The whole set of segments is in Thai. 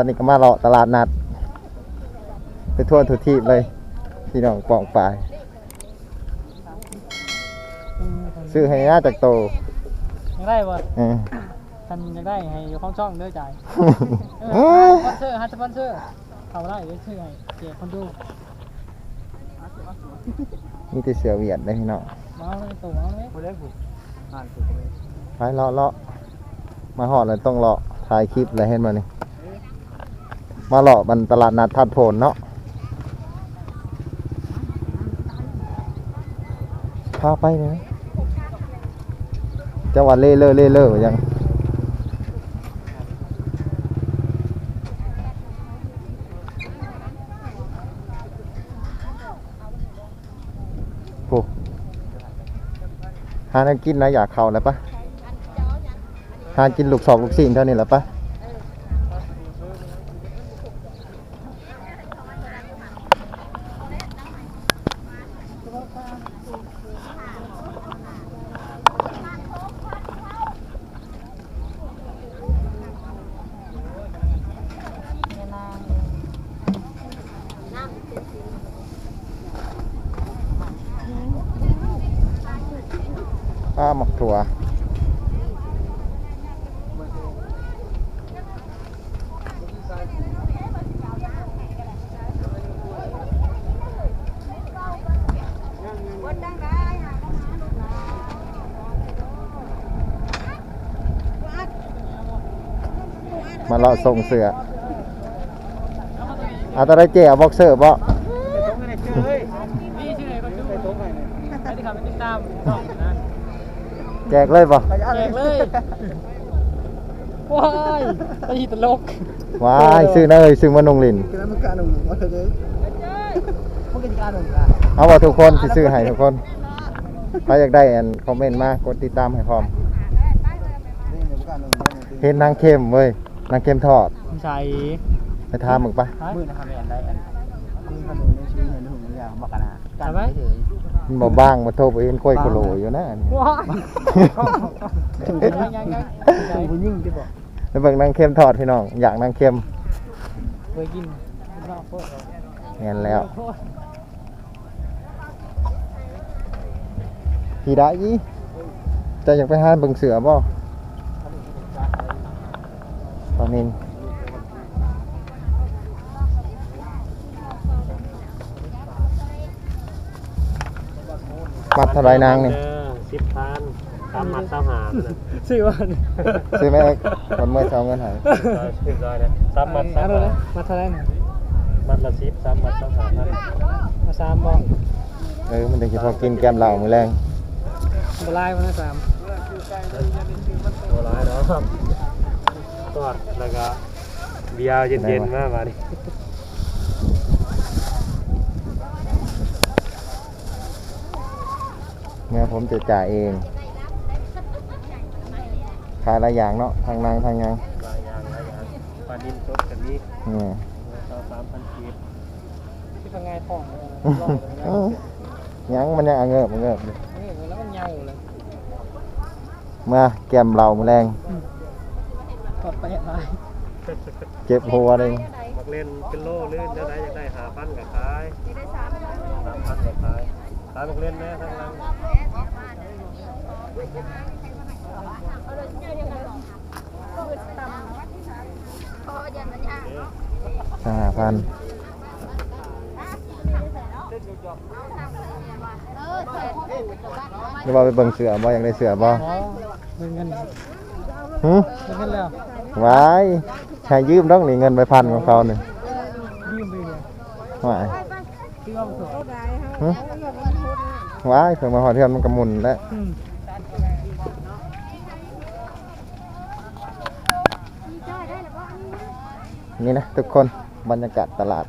ตอนนี้ก็มาเลาะตลาดนัด ไปทั่วทุกที่เลย พี่น้องปองปลายซื้อให้หน้าจากโตยังได้บ่เออท่านยังได้ให้อยู่ข้องช่องเด้อจ่ายเอเอออสปอนเซอร์ฮะสปอนเซอร์เอาได้เดี๋ยวซื้อให้เจ๊คนดูมีแต่เสือเวียดได้พี่น้องมาเอาเลยตัวเอาเลยบ่ได้ผูกอ่านผูกเลยไปเลาะเลาะมาหอดเลยต้องเลาะถ่ายคลิปอะไรเห็นมานี่ มาเลาะมันตลาดนัดทัดโพนเนาะพาไปไหมจังหวัดเล่เลอเล่เลอยังโอ้หาน้ำกินนะอยากเข้าแล้วปะหากินลูกสองลูกสี่เท่านี้แหละปะ ป้าหมกถั่ว มาเลาะส่งเสือเอาตอนได้เจ๊เอาบ็อกเซอร์บ่ไปตรงให้ได้เจอเฮ้ยนี่ชื่ออะไรคนดูไปตรงให้เนี่ยไม่ได้ขับไปติดตามช่องนะ แจกเลยบ่ไปอ่านแจกเลยว้ายไปตลกว้ายซื้อเนยซื้อมานงลินคือนั้นมันการหนุ่มว่าเธอเลยมันกินการหนุ่มกันเอาว่าทุกคนสิซื้อให้ทุกคนถ้าอยากได้อันคอมเมนต์มากดติดตามให้พร้อมนี่เดี๋ยวการหนุ่มเห็นนางเข้มเว้ยนางเข้มทอดใช่ไปทามมึงปะมือนะครับแม่ได้อัน มีขนมในชีวิตเห็นหนุ่มอย่างบอกกันนะการไม่ถือมันบ่บ้างมาโทรไปเห็นกล้วยโคโลอยู่นะอันนี้ว้ายถึงยังยังยังถึงผู้ยิ่งที่บอกไปเบิ่งนางเข้มทอดพี่น้อง อยากนางเข้มเคยกินรอบโคตรเห็นแล้ว พี่ได้ยี่จะอยากไปหาเบิ่งเสือบ่ตอนนี้ มัดเท่าไรนางนี่สิบพันสามมัดสามหาเลยชื่อว่าซื้อไหมเอ้ยคนเมื่อเช้าเงินหายสิบร้อยนะสามมัดสามเอาเลยหามาเท่าไหร่หนึ่งมัดละสิบสามมัดสามหาพันมาสามบอลเออมันจะพอกินแกมเหล้ามือแรงบลายมาสามโบราณเนาะทอดแล้วก็เบียร์เย็นๆมากมาดิ เมื่อผมจะจ่ายเองขายหลายอย่างเนาะทางนางทางยังหลายอย่างหลายอย่างปลาดินสดกันนี้นี่เราสามพันกีบที่ทำงานทองเลยยังมันยังเอาเงิบมันเงิบอยู่นี่แล้วมันเงาเลยเมื่อแกมเหล้ามือแรงกดไปเห็นไรเจ็บหัวเลยมักเล่นเป็นโลลื่นจะได้อยากได้หาพันกับขายสามพันกับขายขายมักเล่นแม่ทั้งนั้นห้าพันหรือว่าไปเบิ่งเสือบ่อยากได้เสือบ่อ๋อเงินเงินหึเงินแล้วไว้ใช้ยืมต้องนี่เงินไปพันของเขาหนึ่งยืมไปเลยว้ายที่ว่าถูกหึ ว้ายเพิ่งมาหอเทือนมันกระมุนแล้วอืมนี่นะทุกคนบรรยากาศตลาด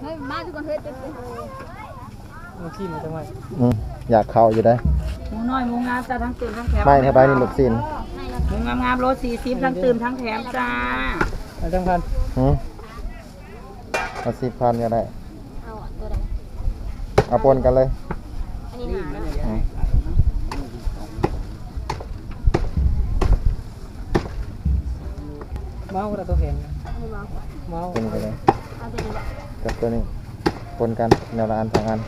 เฮ้ยมาทุกคนเฮ้ยเต็มมาขี้มาจังไงอืมอยากเข้าอยู่ได้หมูน้อยหมูงามจ้าทั้งตื่นทั้งแถมไม่เท่าไรนี่ลูกศิลหมูงามงามโลสี่สิบทั้งตื่นทั้งแถมจ้ามาจังพันหืม เอาสิบพันก็ได้ เอาอันตัวใดเอาปนกันเลย อันนี้นเมาแล้ตัวเห็นนะเบากว่าเมาปนกันเลย เอาตัวนี้แหะกับตัวนี้ปนกันแนวละอันสองอัน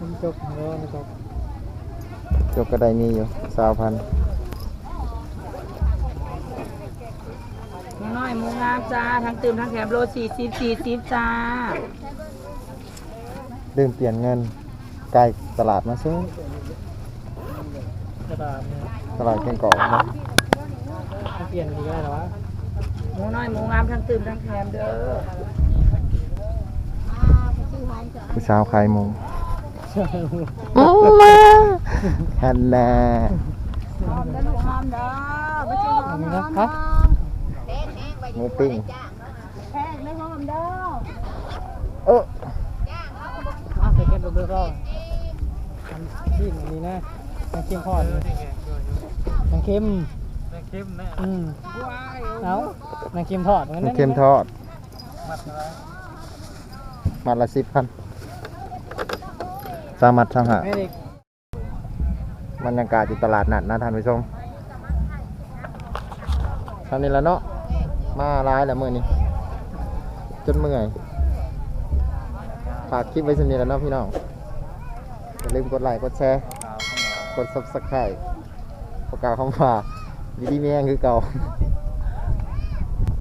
มันจบเนาะมันบ จบก็ได้มีอยู่สาวพันหมูน้อยหมูงามจ้า ทั้งตื่มทั้งแถมโลสี่สิบสี่สิบจ้าลืมเปลี่ยนเงินใกล้ตลาดมาซื้อกระดาษเนี่ยตลาดเก่งเกาะนะเปลี่ยนดีได้หรอวะหมูน้อยหมูงามทั้งตื่มทั้งแถมเด้อผู้สาวขายหมูมา ฮันน่านะครับหมูปิ้งแพงไม่พอมเด้อเอออะใส่เก็บเบอร์ก็ทำดิ้นอันนี้นะยังเค็มพอดยังเค็มแม่เข้มแน่อืมเอานางเค็มทอดหอนหมูนั่นเค็มทอดมัดอะไรมัดละสิบพันสามมัดสามหาไม่ได้ บรรยากาศอยู่ตลาดนัดนะท่านผู้ชมทำนี่ละเนาะมาร้ายแล้วมือนี้จนเมื่อยฝากคลิปไว้สำนีแล้วเนาะพี่น้องอย่าลืมกดไลค์กดแชร์กดซับสไครต์ประกาศคำฝากดีดีแม่งคือเก่า